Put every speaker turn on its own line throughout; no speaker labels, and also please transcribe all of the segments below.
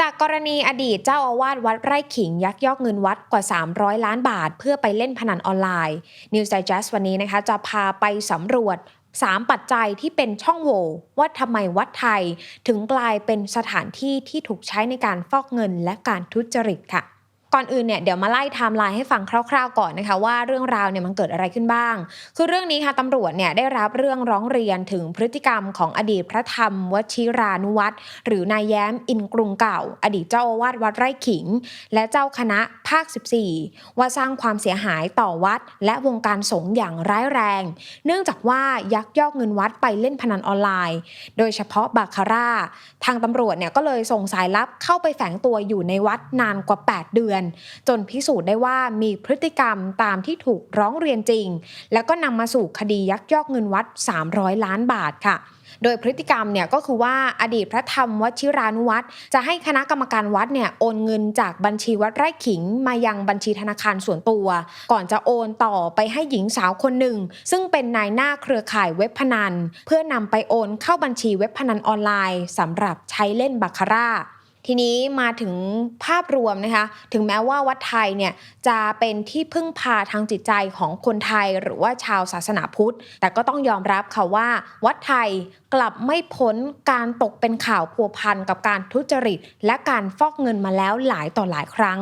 จากกรณีอดีตเจ้าอาวาสวัดไร่ขิงยักยอกเงินวัดกว่า 300 ล้านบาท เพื่อไปเล่นพนันออนไลน์ News Digest วันนี้นะคะ จะพาไปสำรวจ3ปัจจัยที่เป็นช่องโหว่ว่าทำไมวัดไทย ถึงกลายเป็นสถานที่ที่ถูกใช้ในการฟอกเงินและการทุจริตค่ะ ก่อนอื่นเนี่ยเดี๋ยวมาไล่ไทม์ไลน์ให้ฟังคร่าวๆก่อนนะคะว่าเรื่องราวเนี่ยมันเกิดอะไรขึ้นบ้าง คือเรื่องนี้ค่ะตำรวจเนี่ยได้รับเรื่องร้องเรียนถึงพฤติกรรมของอดีตพระธรรมวชิรานุวัตรหรือนายแย้มอินกรุงเก่า อดีตเจ้าอาวาสวัดไร่ขิง และเจ้าคณะภาค 14 ว่าสร้างความเสียหายต่อวัด และวงการสงฆ์อย่างร้ายแรง เนื่องจากว่ายักยอกเงินวัดไปเล่นพนันออนไลน์ โดยเฉพาะบาคาร่าทางตำรวจเนี่ยก็เลยส่งสายลับเข้าไปแฝงตัวอยู่ในวัดนานกว่า 8 เดือนจนพิสูจน์ได้ว่ามีพฤติกรรมตามที่ถูกร้องเรียนจริง แล้วก็นำมาสู่คดียักยอกเงินวัด 300 ล้านบาทค่ะโดยพฤติกรรมเนี่ยก็คือว่าอดีตพระธรรมวชิรานุวัตรจะให้คณะกรรมการวัดเนี่ยโอนเงินจากบัญชีวัดไร่ขิง มายังบัญชีธนาคารส่วนตัว ก่อนจะโอนต่อไปให้หญิงสาวคนหนึ่ง ซึ่งเป็นนายหน้าเครือข่ายเว็บพนัน เพื่อนำไปโอนเข้าบัญชีเว็บพนันออนไลน์สำหรับใช้เล่นบาคาร่า ทีนี้มาถึงภาพรวมนะคะ ถึงแม้ว่าวัดไทยเนี่ยจะเป็นที่พึ่งพาทางจิตใจของคนไทยหรือว่าชาวศาสนาพุทธ แต่ก็ต้องยอมรับค่ะว่า วัดไทยกลับไม่พ้นการตกเป็นข่าวพัวพันกับการทุจริต และการฟอกเงินมาแล้วหลายต่อหลายครั้ง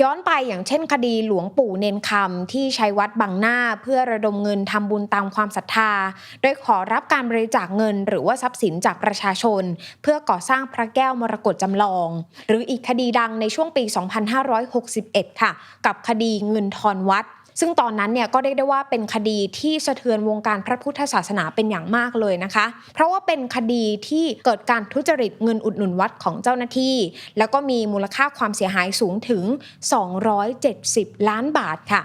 ย้อนไปอย่างเช่นคดีหลวงปู่เนนคำที่ใช้วัดบางหน้าเพื่อระดมเงินทำบุญตามความศรัทธา โดยขอรับการบริจาคเงิน หรือว่าทรัพย์สินจากประชาชน เพื่อก่อสร้างพระแก้วมรกตจำลอง หรืออีกคดีดังในช่วงปี 2561 ค่ะ กับคดีเงินทอนวัด ซึ่งตอนนั้นเนี่ยก็เรียกได้ว่าเป็นคดีที่สะเทือนวงการพระพุทธศาสนาเป็นอย่างมากเลยนะคะ เพราะว่าเป็นคดีที่เกิดการทุจริตเงินอุดหนุนวัดของเจ้าหน้าที่ แล้วก็มีมูลค่าความเสียหายสูงถึง 270 ล้านบาทค่ะ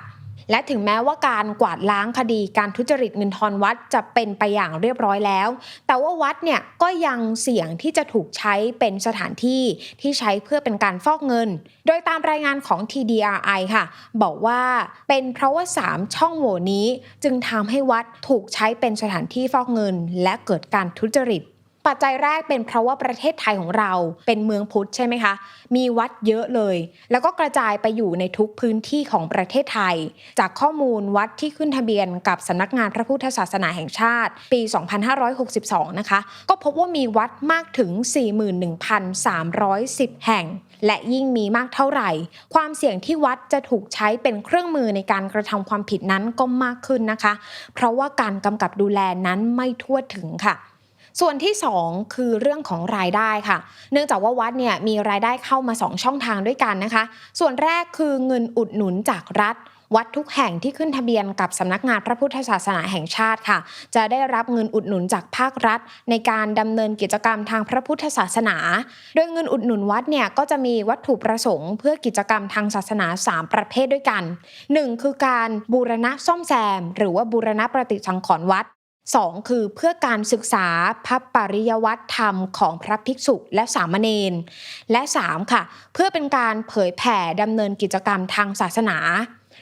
และถึงแม้ว่าการกวาดล้างคดีการทุจริตเงินทอนวัดจะเป็นไปอย่างเรียบร้อยแล้ว แต่ว่าวัดเนี่ยก็ยังเสี่ยงที่จะถูกใช้เป็นสถานที่ที่ใช้เพื่อเป็นการฟอกเงิน โดยตามรายงานของ TDRI ค่ะ บอกว่าเป็นเพราะว่า 3 ช่องโหว่นี้ จึงทำให้วัดถูกใช้เป็นสถานที่ฟอกเงิน และเกิดการทุจริต ปัจจัยแรกเป็นเพราะว่าประเทศไทยของเราเป็นเมืองพุทธใช่ไหมคะ มีวัดเยอะเลย แล้วก็กระจายไปอยู่ในทุกพื้นที่ของประเทศไทย จากข้อมูลวัดที่ขึ้นทะเบียนกับสำนักงานพระพุทธศาสนาแห่งชาติ ปี 2562 นะคะ ก็พบว่ามีวัดมากถึง 41,310 แห่ง และยิ่งมีมากเท่าไหร่ ความเสี่ยงที่วัดจะถูกใช้เป็นเครื่องมือในการกระทำความผิดนั้นก็มากขึ้นนะคะ เพราะว่าการกำกับดูแลนั้นไม่ทั่วถึงค่ะ ส่วนที่ 2 คือเรื่องของรายได้ค่ะ เนื่องจากว่าวัดเนี่ยมีรายได้เข้ามา 2 ช่องทางด้วยกันนะคะ ส่วนแรกคือเงินอุดหนุนจากรัฐวัดทุกแห่งที่ขึ้นทะเบียนกับสำนักงานพระพุทธศาสนาแห่งชาติค่ะ จะได้รับเงินอุดหนุนจากภาครัฐ ในการดำเนินกิจกรรมทางพระพุทธศาสนา โดยเงินอุดหนุนวัดเนี่ยก็จะมีวัตถุประสงค์เพื่อกิจกรรมทางศาสนา 3 ประเภทด้วยกัน 1. คือการบูรณะซ่อมแซม หรือว่าบูรณะประติสังขรณ์วัด 2. คือเพื่อการศึกษาพระปริยวัตธรรมของพระภิกษุและสามเณรและ 3. ค่ะ เพื่อเป็นการเผยแผ่ดำเนินกิจกรรมทางศาสนา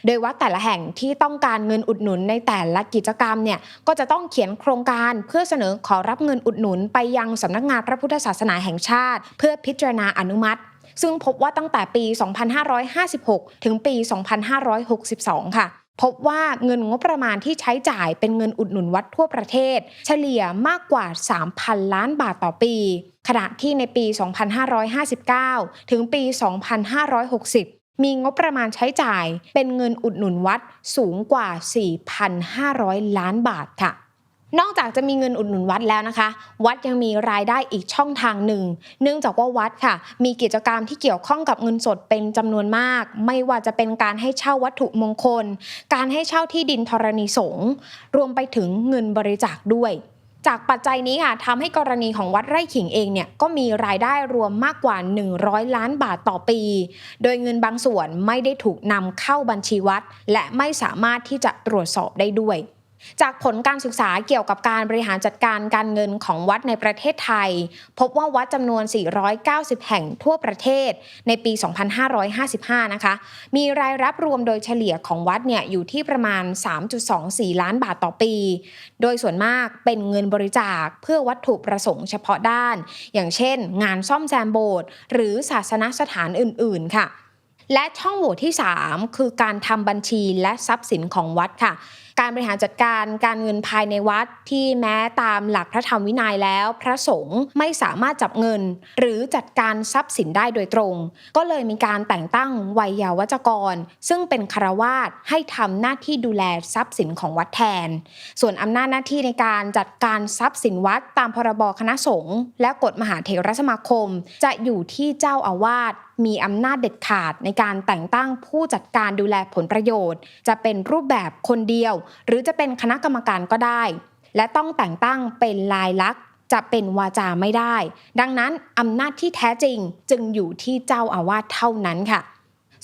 โดยวัดแต่ละแห่งที่ต้องการเงินอุดหนุนในแต่ละกิจกรรมเนี่ยก็จะต้องเขียนโครงการเพื่อเสนอขอรับเงินอุดหนุนไปยังสำนักงานพระพุทธศาสนาแห่งชาติ เพื่อพิจารณาอนุมัติซึ่งพบว่าตั้งแต่ปี 2556 ถึงปี 2562 ค่ะ พบว่าเงินงบประมาณที่ใช้จ่ายเป็นเงินอุดหนุนวัดทั่วประเทศ เฉลี่ยมากกว่า 3,000 ล้านบาทต่อปี ขณะที่ในปี 2559 ถึงปี 2560 มีงบประมาณใช้จ่ายเป็นเงินอุดหนุนวัดสูงกว่า 4,500 ล้านบาทค่ะ นอกจากจะมีเงินอุดหนุนวัดแล้วนะคะ วัดยังมีรายได้อีกช่องทางหนึ่ง เนื่องจากว่าวัดค่ะ มีกิจกรรมที่เกี่ยวข้องกับเงินสดเป็นจำนวนมาก ไม่ว่าจะเป็นการให้เช่าวัตถุมงคล การให้เช่าที่ดินธรณีสงฆ์รวมไปถึงเงินบริจาคด้วยจากปัจจัยนี้ค่ะทำให้กรณีของวัดไร่ขิงเองเนี่ยก็มีรายได้รวมมากกว่า 100 ล้านบาทต่อปี โดยเงินบางส่วนไม่ได้ถูกนำเข้าบัญชีวัด และไม่สามารถที่จะตรวจสอบได้ด้วย จากผลการศึกษาเกี่ยวกับการบริหารจัดการการเงินของวัดในประเทศไทย พบว่าวัดจำนวน 490 แห่งทั่วประเทศในปี 2555 นะคะ มีรายรับรวมโดยเฉลี่ยของวัดเนี่ยอยู่ที่ประมาณ 3.24 ล้านบาทต่อปี โดยส่วนมากเป็นเงินบริจาคเพื่อวัตถุประสงค์เฉพาะด้าน อย่างเช่น งานซ่อมแซมโบสถ์หรือศาสนสถานอื่น ๆ ค่ะ และช่องโหว่ที่ 3 คือการทำบัญชีและทรัพย์สินของวัดค่ะ การบริหารจัดการการเงินภายในวัดที่แม้ตามหลักพระธรรมวินัยแล้ว พระสงฆ์ไม่สามารถจับเงิน หรือจัดการทรัพย์สินได้โดยตรง ก็เลยมีการแต่งตั้งวัยยาวัจกร ซึ่งเป็นคารวาสให้ทำหน้าที่ดูแลทรัพย์สินของวัดแทน ส่วนอำนาจหน้าที่ในการจัดการทรัพย์สินวัดตามพรบคณะสงฆ์และกฎมหาเถรสมาคม จะอยู่ที่เจ้าอาวาสมีอำนาจเด็ดขาดในการแต่งตั้งผู้จัดการดูแลผลประโยชน์ จะเป็นรูปแบบคนเดียว หรือจะเป็นคณะกรรมการก็ได้ และต้องแต่งตั้งเป็นลายลักษณ์จะเป็นวาจาไม่ได้ ดังนั้นอำนาจที่แท้จริงจึงอยู่ที่เจ้าอาวาสเท่านั้นค่ะ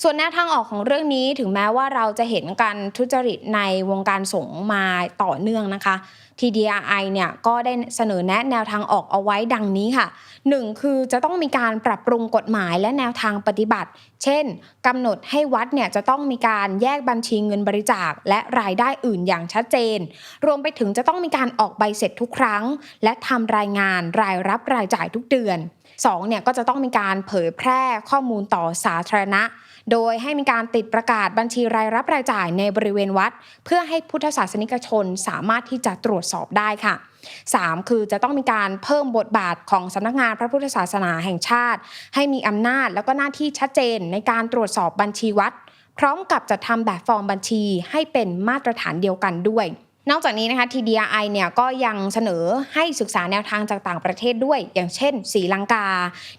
ส่วนแนวทางออกของเรื่องนี้ถึงแม้ว่าเราจะเห็นการทุจริตในวงการสงฆ์มาต่อเนื่องนะคะ TDRI เนี่ยก็ได้เสนอแนะแนวทางออกเอาไว้ดังนี้ค่ะ 1. คือจะต้องมีการปรับปรุงกฎหมายและแนวทางปฏิบัติ เช่นกำหนดให้วัดเนี่ยจะต้องมีการแยกบัญชีเงินบริจาค และรายได้อื่นอย่างชัดเจน รวมไปถึงจะต้องมีการออกใบเสร็จทุกครั้ง และทำรายงานรายรับรายจ่ายทุกเดือน 2. เนี่ยก็จะต้องมีการเผยแพร่ข้อมูลต่อสาธารณะ โดยให้มีการติดประกาศบัญชีรายรับรายจ่ายในบริเวณวัด เพื่อให้พุทธศาสนิกชนสามารถที่จะตรวจสอบได้ค่ะ 3. คือจะต้องมีการเพิ่มบทบาทของสำนักงานพระพุทธศาสนาแห่งชาติ ให้มีอำนาจแล้วก็หน้าที่ชัดเจนในการตรวจสอบบัญชีวัด พร้อมกับจัดทำแบบฟอร์มบัญชีให้เป็นมาตรฐานเดียวกันด้วย นอกจากนี้นะคะ TDI เนี่ยก็ยังเสนอให้ศึกษาแนวทางจากต่างประเทศด้วย อย่างเช่นศรีลังกา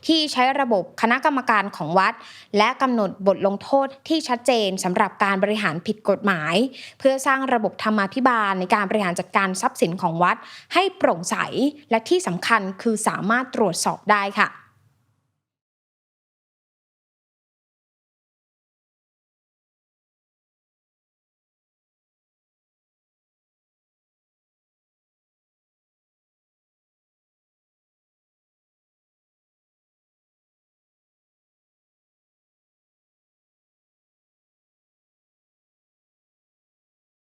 ที่ใช้ระบบคณะกรรมการของวัด และกำหนดบทลงโทษที่ชัดเจนสำหรับการบริหารผิดกฎหมาย เพื่อสร้างระบบธรรมาภิบาลในการบริหารจัดการทรัพย์สินของวัด ให้โปร่งใสและที่สำคัญคือสามารถตรวจสอบได้ค่ะ